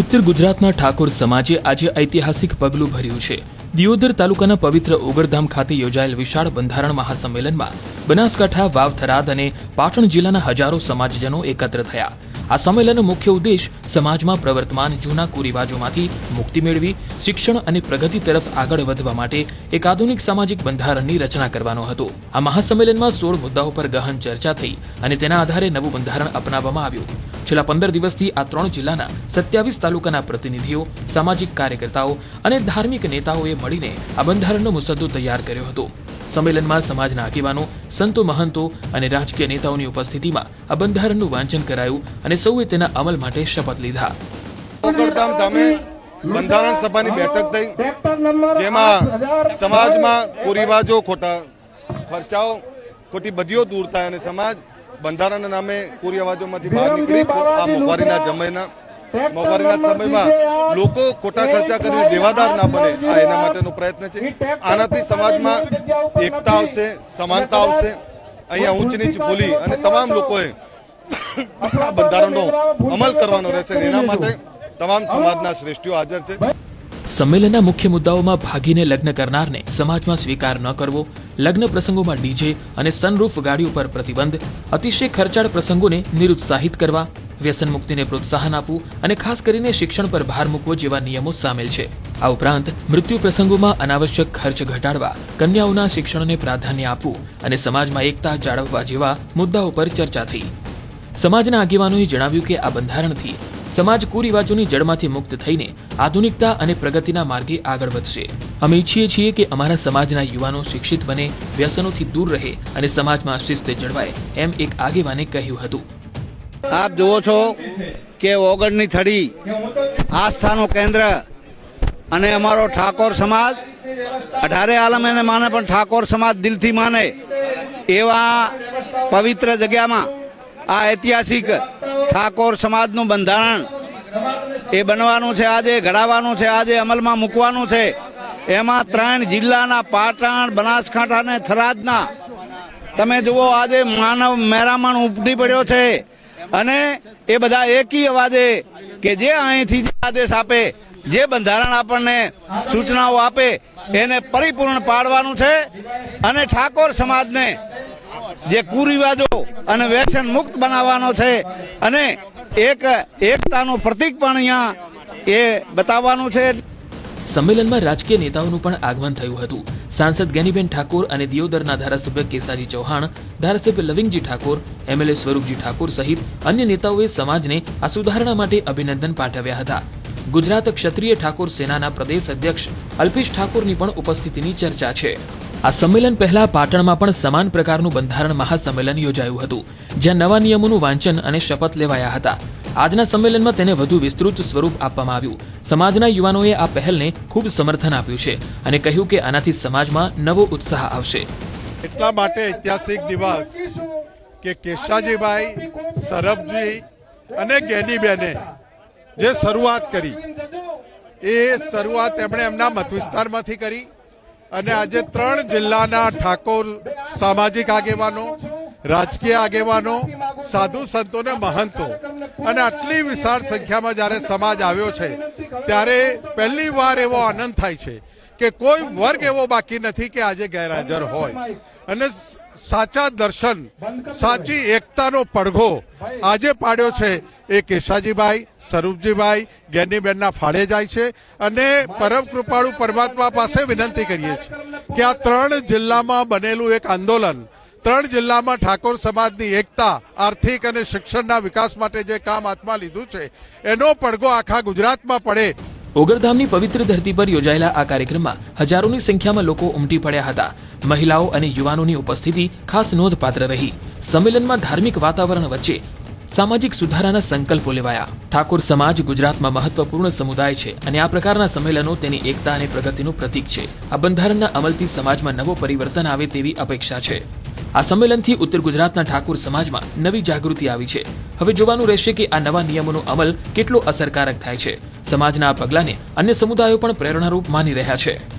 ઉત્તર ગુજરાતના ઠાકોર સમાજે આજે ઐતિહાસિક પગલું ભર્યું છે. દિયોદર તાલુકાના પવિત્ર ઓગરધામ ખાતે યોજાયેલ વિશાળ બંધારણ મહાસંમેલનમાં બનાસકાંઠા, વાવ થરાદ અને પાટણ જિલ્લાના હજારો સમાજજનો એકત્ર થયા. આ સંમેલનનો મુખ્ય ઉદ્દેશ સમાજમાં પ્રવર્તમાન જૂના કુરિવાજોમાંથી મુક્તિ મેળવી, શિક્ષણ અને પ્રગતિ તરફ આગળ વધવા માટે એક આધુનિક સામાજિક બંધારણની રચના કરવાનો હતો. આ મહાસંમેલનમાં સોળ મુદ્દાઓ પર ગહન ચર્ચા થઈ અને તેના આધારે નવું બંધારણ અપનાવવામાં આવ્યું. છેલ્લા પંદર દિવસથી આ ત્રણ જિલ્લાના સત્યાવીસ તાલુકાના પ્રતિનિધિઓ સામાજિક કાર્યકર્તાઓ અને ધાર્મિક નેતાઓએ મળીને આ બંધારણનો મુસદ્દો તૈયાર કર્યો હતો સંમેલનમાં સમાજના આગેવાનો સંતો મહંતો અને રાજકીય નેતાઓની ઉપસ્થિતિમાં આ બંધારણનું વાંચન કરાયું અને સૌએ તેના અમલ માટે શપથ લીધા બંધારણ સભાની બેઠક થઈ જેમાં સમાજમાં કુરિવાજો ખોટા ખર્ચાઓ ખોટી બધીઓ દૂર થાય અને સમાજ બંધારણના નામે કુરિવાજોમાંથી બહાર નીકળી આ મોંઘવારીના જમયના મોંઘવારીના સમયમાં લોકો ખોટા ખર્ચા કરીને દેવાદાર ના બને. આ એના માટેનો પ્રયત્ન છે. આનાથી સમાજમાં એકતા આવશે સમાનતા આવશે. અહીંયા ઊંચ નીચ ભૂલી અને તમામ લોકોએ આ બંધારણનો અમલ કરવાનો રહેશે એના માટે તમામ સમાજના શ્રેષ્ઠીઓ હાજર છે. સંમેલનના મુખ્ય મુદ્દાઓમાં ભાગીને લગ્ન કરનારને સમાજમાં સ્વીકાર ન કરવો, લગ્ન પ્રસંગોમાં ડીજે અને સનરૂફ ગાડીઓ પર પ્રતિબંધ, અતિશય ખર્ચાળ પ્રસંગોને નિરુત્સાહિત કરવા, વ્યસન મુક્તિને પ્રોત્સાહન આપવું અને ખાસ કરીને શિક્ષણ પર ભાર મૂકવો જેવા નિયમો સામેલ છે. આ ઉપરાંત, મૃત્યુ પ્રસંગોમાં અનાવશ્યક ખર્ચ ઘટાડવા, કન્યાઓના શિક્ષણને પ્રાધાન્ય આપવું અને સમાજમાં એકતા જાળવવા જેવા મુદ્દાઓ પર ચર્ચા થઈ. સમાજના આગેવાનોએ જણાવ્યું કે આ બંધારણથી સમાજ કુરિવાજોની જડમાંથી મુક્ત થઈને આધુનિકતા અને પ્રગતિના માર્ગે આગળ વધશે. અમે ઈચ્છીએ છીએ કે અમારા સમાજના યુવાનો શિક્ષિત બને, વ્યસનોથી દૂર રહે અને સમાજમાં શિસ્ત જળવાય, એમ એક આગેવાને કહ્યું હતું. આપ જુઓ છો કે ઓગળની થડી, આસ્થાનું કેન્દ્ર અને અમારો ઠાકોર સમાજ, અઢારે આલમ એને માને પણ ઠાકોર સમાજ દિલથી માને, એવા પવિત્ર જગ્યામાં આ ઐતિહાસિક ઠાકોર સમાજનું બંધારણ એ બનવાનું છે આજે, ઘડાવાનું છે આજે, અમલમાં મૂકવાનું છે. એમાં ત્રણ જિલ્લાના પાટણ, બનાસકાંઠા અને થરાદના. તમે જુઓ, આજે માનવ મેરામણ ઉપટી પડ્યો છે. અને એ બધા એકી અવાજે કે જે અહીંથી આદેશ આપે, જે બંધારણ આપણને સૂચનાઓ આપે, એને પરિપૂર્ણ પાડવાનું છે. અને ઠાકોર સમાજને જે કુરિવાજો અને વ્યસન મુક્ત બનાવવાનો છે અને એક એકતાનું પ્રતીક પણ અહીંયા એ બતાવવાનું છે. સંમેલનમાં રાજકીય નેતાઓનું પણ આગમન થયું હતું. સાંસદ ગેનીબેન ઠાકોર અને દિયોદરના ધારાસભ્ય કેસાજી ચૌહાણ, ધારાસભ્ય લવિંગજી ઠાકોર, એમએલએ સ્વરૂપજી ઠાકોર સહિત અન્ય નેતાઓએ સમાજને આ સુધારણા માટે અભિનંદન પાઠવ્યા હતા. ગુજરાત ક્ષત્રિય ઠાકોર સેનાના પ્રદેશ અધ્યક્ષ અલ્પેશ ઠાકોરની પણ ઉપસ્થિતિની ચર્ચા છે. આ સંમેલન પહેલા પાટણમાં પણ સમાન પ્રકારનું બંધારણ મહાસંમેલન યોજાયું હતું, જ્યાં નવા નિયમોનું વાંચન અને શપથ લેવાયા હતા. આજના સંમેલનમાં તેને વધુ વિસ્તૃત સ્વરૂપ આપવામાં આવ્યું. સમાજના યુવાનોએ આ પહેલને ખૂબ સમર્થન આપ્યું છે અને કહ્યું કે આનાથી સમાજમાં નવો ઉત્સાહ આવશે. એટલા માટે ઐતિહાસિક દિવસ કે કેશાજીભાઈ, સરબજી અને ગેનીબેને જે શરૂઆત કરી, એ શરૂઆત એમણે એમના મત વિસ્તારમાંથી કરી. અને આજે ત્રણ જિલ્લાના ઠાકોર સામાજિક આગેવાનો રાજકીય આગેવાનો, સાધુ સંતો ને મહંતો. અને આટલી વિશાળ સંખ્યામાં જ્યારે સમાજ આવ્યો છે, ત્યારે પહેલી વાર એવો આનંદ થાય છે કે કોઈ વર્ગ એવો બાકી નથી કે આજે ગેરહાજર હોય. અને સાચા દર્શન, સાચી એકતાનો પડઘો આજે પાડ્યો છે એ કેશાજીભાઈ, સ્વરૂપજીભાઈ જ્ઞાનીબેનના ફાળે જાય છે અને પરમ કૃપાળુ પરમાત્મા પાસે વિનંતી કરીએ છીએ કે આ ત્રણ જિલ્લામાં બનેલું એક આંદોલન ત્રણ જિલ્લામાં ઠાકોર સમાજની એકતા, આર્થિક અને શિક્ષણના વિકાસ માટે જે કામ હાથમાં લીધું છે, એનો પડઘો આખા ગુજરાતમાં પડે. ઓગરધામની પવિત્ર ધરતી પર યોજાયેલા આ કાર્યક્રમમાં હજારોની સંખ્યામાં લોકો ઉમટી પડ્યા હતા. મહિલાઓ અને યુવાનોની ઉપસ્થિતિ ખાસ નોંધપાત્ર રહી. સંમેલનમાં ધાર્મિક વાતાવરણ વચ્ચે સામાજિક સુધારાના સંકલ્પો લેવાયા. ઠાકોર સમાજ ગુજરાતમાં મહત્વપૂર્ણ સમુદાય છે અને આ પ્રકારના સંમેલનો તેની એકતા અને પ્રગતિનું પ્રતીક છે. આ બંધારણના અમલથી સમાજમાં નવો પરિવર્તન આવે તેવી અપેક્ષા છે. આ સંમેલનથી ઉત્તર ગુજરાતના ઠાકોર સમાજમાં નવી જાગૃતિ આવી છે. હવે જોવાનું રહેશે કે આ નવા નિયમોનો અમલ કેટલો અસરકારક થાય છે. સમાજના આ પગલાને અન્ય સમુદાયો પણ પ્રેરણારૂપ માની રહ્યા છે.